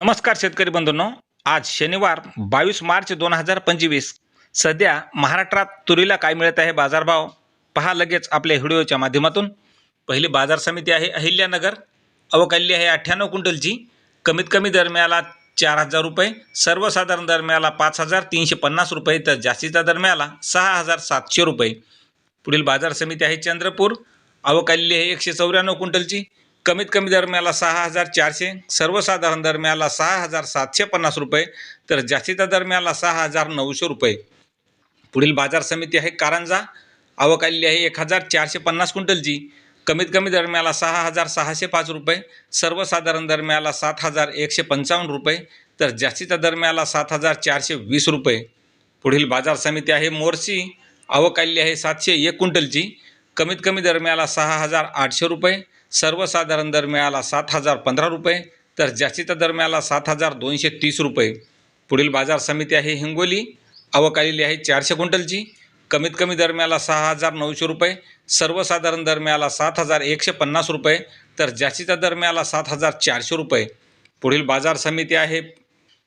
नमस्कार शेतकरी बंधूंनो. आज शनिवार बावीस मार्च दोन हजार पंचवीस. सध्या महाराष्ट्रात तुरीला काय मिळत आहे बाजारभाव? पहा लगेच आपल्या व्हिडिओच्या माध्यमातून. पहिली बाजार समिती आहे अहिल्यानगर. अवकाल्य आहे अठ्ठ्याण्णव क्विंटलची. कमीत कमी दर मिळाला चार हजार रुपये. सर्वसाधारण दर मिळाला पाच हजार तीनशे पन्नास रुपये. तर जास्तीचा दर मिळाला सहा हजार सातशे रुपये. पुढील बाजार समिती आहे चंद्रपूर. अवकाल्य आहे एकशे चौऱ्याण्णव क्विंटलची. कमीत कमी दर मिळाला सहा हजार चारशे सर्वसाधारण दर मिळाला सहा हजार सातशे पन्नास रुपये तर जास्तीचा दर मिळाला सहा हजार नऊशे रुपये. पुढील बाजार समिती आहे कारंजा. अवकाल्य आहे एक हजार चारशे पन्नास क्विंटलची. कमीत कमी दर मिळाला सहा हजार सहाशे पाच रुपये सर्वसाधारण दर मिळाला सात हजार एकशे पंचावन्न रुपये तर जास्तीचा दर मिळाला सात हजार चारशे वीस रुपये. पुढील बाजार समिती आहे मोर्शी. अवकाल्य आहे सातशे एक क्विंटलची. कमीत कमी दर मिळाला सहा हजार आठशे रुपये सर्वसाधारण दर मिळाला सात हजार पंधरा रुपये तर जास्तीचा दर मिळाला सात हजार दोनशे तीस रुपये. पुढील बाजार समिती आहे हिंगोली अवकालीली आहे चारशे क्विंटलची. कमीत कमी दर मिळाला सहा हजार नऊशे रुपये सर्वसाधारण दर मिळाला सात हजार एकशे पन्नास रुपये तर जास्तीचा दर मिळाला सात हजार चारशे रुपये. पुढील बाजार समिती आहे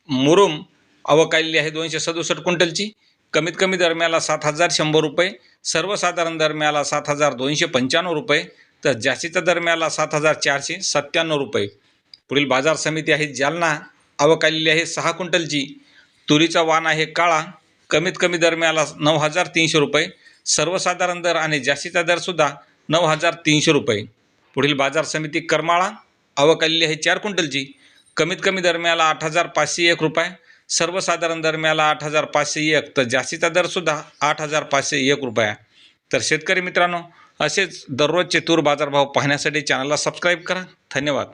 मुरुम अवकालीली आहे दोनशे सदुसष्ट क्विंटलची. कमीत कमी दरम्याला सात हजार शंभर रुपये सर्वसाधारण दरम्याला सात हजार दोनशे पंच्याण्णव रुपये तर जास्तीच्या दरम्याला सात हजार चारशे सत्त्याण्णव रुपये. पुढील बाजार समिती आहे जालना अवकालेली आहे सहा क्विंटलची. तुरीचा वाण आहे काळा कमीत कमी दरम्याला नऊ हजार तीनशे रुपये सर्वसाधारण दर आणि जास्तीचा दरसुद्धा नऊ हजार तीनशे रुपये. पुढील बाजार समिती करमाळा अवकालेली आहे चार क्विंटलची कमीत कमी दरम्याला आठ हजार पाचशे एक रुपये सर्वसाधारण दर मिळाला आठ हजार पाचशे एक तर जास्तीचा दरसुद्धा आठ हजार पाचशे एक रुपया तर शेतकरी मित्रांनो असेच दररोजचे तूर बाजारभाव पाहण्यासाठी चॅनलला सबस्क्राईब करा. धन्यवाद.